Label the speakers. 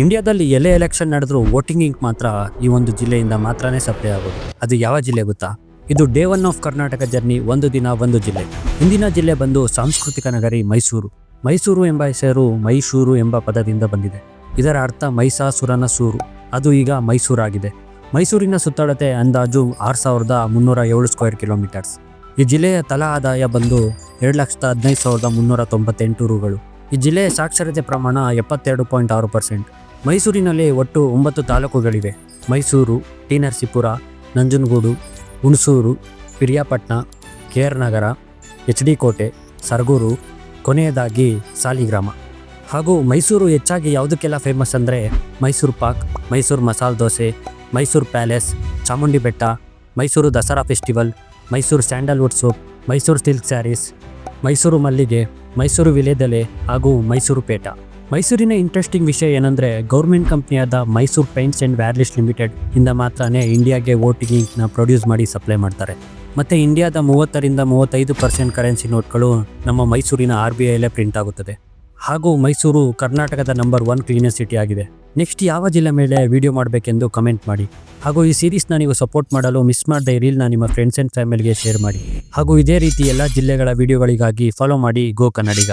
Speaker 1: ಇಂಡಿಯಾದಲ್ಲಿ ಎಲೆ election ನಡೆದ್ರೂ voting ink ಮಾತ್ರ ಈ ಒಂದು ಜಿಲ್ಲೆಯಿಂದ ಮಾತ್ರನೇ ಸಪ್ಲೈ ಆಗೋದು. ಅದು ಯಾವ ಜಿಲ್ಲೆ ಗೊತ್ತಾ? ಇದು day one of Karnataka journey, ಒಂದು ದಿನ ಒಂದು ಜಿಲ್ಲೆ. ಇಂದಿನ ಜಿಲ್ಲೆ ಬಂದು ಸಾಂಸ್ಕೃತಿಕ ನಗರಿ ಮೈಸೂರು. ಮೈಸೂರು ಎಂಬ ಹೆಸರು ಮೈಸೂರು ಎಂಬ ಪದದಿಂದ ಬಂದಿದೆ. ಇದರ ಅರ್ಥ ಮೈಸಾಸುರನ ಸೂರು. ಅದು ಈಗ ಮೈಸೂರಾಗಿದೆ. ಮೈಸೂರಿನ ಸುತ್ತಳತೆ ಅಂದಾಜು ಆರು ಸಾವಿರದ ಮುನ್ನೂರ ಏಳು ಸ್ಕ್ವೇರ್ ಕಿಲೋಮೀಟರ್ಸ್ ಈ ಜಿಲ್ಲೆಯ ತಲಾ ಆದಾಯ ಬಂದು ಎರಡು ಲಕ್ಷದ ಹದಿನೈದು ಸಾವಿರದ ಮುನ್ನೂರ ತೊಂಬತ್ತೆಂಟು ರೂಗಳು. ಈ ಜಿಲ್ಲೆಯ ಸಾಕ್ಷರತೆ ಪ್ರಮಾಣ ಎಪ್ಪತ್ತೆರಡು ಪಾಯಿಂಟ್ ಆರು ಪರ್ಸೆಂಟ್. ಮೈಸೂರಿನಲ್ಲಿ ಒಟ್ಟು ಒಂಬತ್ತು ತಾಲೂಕುಗಳಿವೆ. Mysuru, T Narasipura, Nanjangud, Hunsur, Periyapatna, K R Nagar, H D Kote, Saragur, ಕೊನೆಯದಾಗಿ ಸಾಲಿಗ್ರಾಮ. ಹಾಗೂ ಮೈಸೂರು ಹೆಚ್ಚಾಗಿ ಯಾವುದಕ್ಕೆಲ್ಲ ಫೇಮಸ್ ಅಂದರೆ Mysuru Pak, Mysuru masala dosa, Mysuru palace Chamundi Betta Mysuru Dasara festival, Mysuru sandalwood soap, Mysuru silk sarees, Mysuru ಮಲ್ಲಿಗೆ ಮೈಸೂರು ವಿಲೇದೆಲೆ ಹಾಗೂ ಮೈಸೂರು ಪೇಟ. ಮೈಸೂರಿನ ಇಂಟ್ರೆಸ್ಟಿಂಗ್ ವಿಷಯ ಏನಂದ್ರೆ government ಕಂಪ್ನಿಯಾದ Mysore paints and varnish limited ಇಂದ ಮಾತ್ರನೇ ಇಂಡಿಯಾಗೆ ವೋಟಿಂಗ್ ಇಂಕ್ನ ಪ್ರೊಡ್ಯೂಸ್ ಮಾಡಿ ಸಪ್ಲೈ ಮಾಡ್ತಾರೆ. ಮತ್ತು ಇಂಡಿಯಾದ ಮೂವತ್ತರಿಂದ ಮೂವತ್ತೈದು ಪರ್ಸೆಂಟ್ ಕರೆನ್ಸಿ ನೋಟ್ಗಳು ನಮ್ಮ ಮೈಸೂರಿನ ಆರ್ ಬಿ ಐಲೇ ಪ್ರಿಂಟ್ ಆಗುತ್ತದೆ. ಹಾಗೂ ಮೈಸೂರು ಕರ್ನಾಟಕದ ನಂಬರ್ ಒನ್ ಕ್ಲೀನೆಸ್ಟ್ ಸಿಟಿ ಆಗಿದೆ. ನೆಕ್ಸ್ಟ್ ಯಾವ ಜಿಲ್ಲೆ ಮೇಲೆ ವಿಡಿಯೋ ಮಾಡಬೇಕೆಂದು ಕಮೆಂಟ್ ಮಾಡಿ. ಹಾಗೂ ಈ ಸೀರೀಸ್ನ ನೀವು ಸಪೋರ್ಟ್ ಮಾಡಲು ಮಿಸ್ ಮಾಡದೆ ರೀಲ್ನ ನಿಮ್ಮ ಫ್ರೆಂಡ್ಸ್ ಆ್ಯಂಡ್ ಫ್ಯಾಮಿಲಿಗೆ ಶೇರ್ ಮಾಡಿ. ಹಾಗೂ ಇದೇ ರೀತಿ ಎಲ್ಲ ಜಿಲ್ಲೆಗಳ ವಿಡಿಯೋಗಳಿಗಾಗಿ ಫಾಲೋ ಮಾಡಿ ಗೋ ಕನ್ನಡಿಗ